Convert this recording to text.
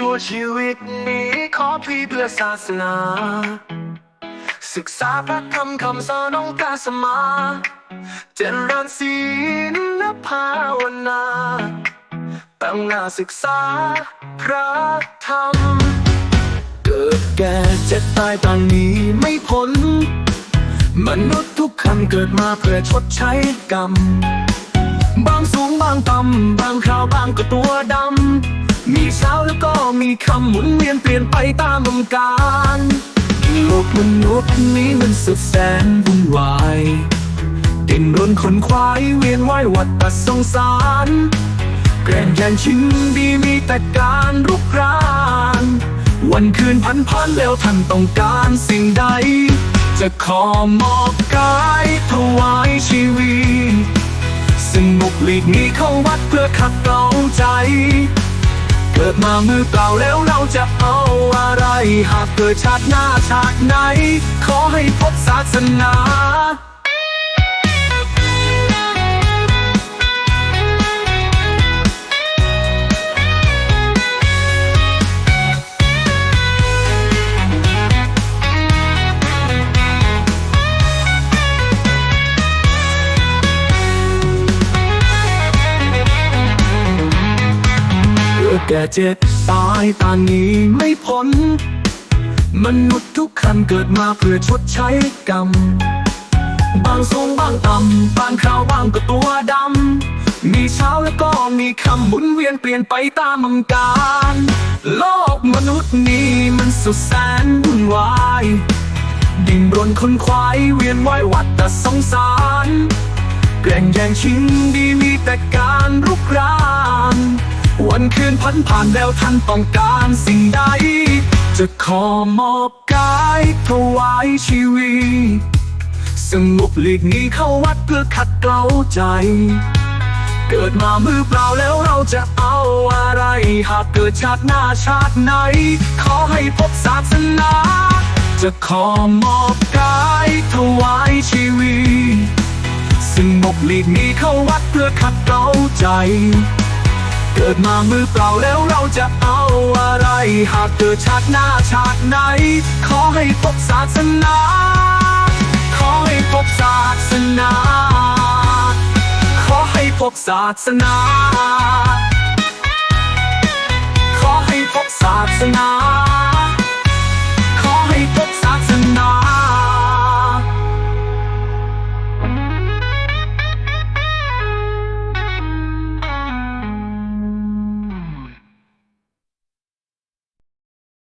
ชั่วชีวิตนี้ขอพลีเพื่อศาสนา ศึกษาพระธรรมคำสอนองค์กาสมา เจริญศีลและภาวนาตั้งหน้าศึกษาพระธรรม เกิดแก่เจ็บตายต่างนี้ไม่พ้นมนุษย์ทุกคนเกิดมาเพื่อชดใช้กรรม บางสูงบางต่ำบางคราวบางก็ตัวดำ มีคำหมุนเวียนเปลี่ยนไปตามลมกาลโลกมนุษย์นี้มันสุดแสนวุ่นวายดิ้นรนขนควายเวียนว่ายวัฏสงสารแกล้งแย่งชิงดีมีแต่การรุกรานวันคืนพันพันแล้วท่านต้องการสิ่งใด จะขอมอบกายถวายชีวิต ซึ่งบุกหลีกนี้เข้าวัดเพื่อขัดเกลาใจ เกิดมามือเปล่าแล้วเราจะเอาอะไร หากเกิดชาติหน้าชาติไหน ขอให้พบศาสนา แก่เจ็บตายตานี้ไม่พ้น มนุษย์ทุกคนเกิดมาเพื่อชดใช้กรรม บางสูงบางต่ำบางคราวบางก็ตัวดำ มีเช้าแล้วก็มีคำหมุนเวียนเปลี่ยนไปตามมังการโลกมนุษย์นี้มันสุดแสนวุ่นวายดิ้นรนคนควายเวียนว่ายวัฏสงสาร แกล้งแย่งชิงดีมีแต่การรุกราน วันคืนพันผ่านแล้วท่านต้องการสิ่งใด จะขอมอบกายถวายชีวิตสงบหลีกนี้เข้าวัดเพื่อขัดเกลาใจ เกิดมามือเปล่าแล้วเราจะเอาอะไร หากเกิดชาติหน้าชาติไหน ขอให้พบศาสนา จะขอมอบกายถวายชีวิตซึ่งบหลีกนี้เข้าวัดเพื่อขัดเกลาใจ เกิดมามือเปล่าแล้วเราจะเอาอะไร หากเกิดชาติหน้าชาติไหน ขอให้พบศาสนา ขอให้พบศาสนา ขอให้พบศาสนา ขอให้พบศาสนา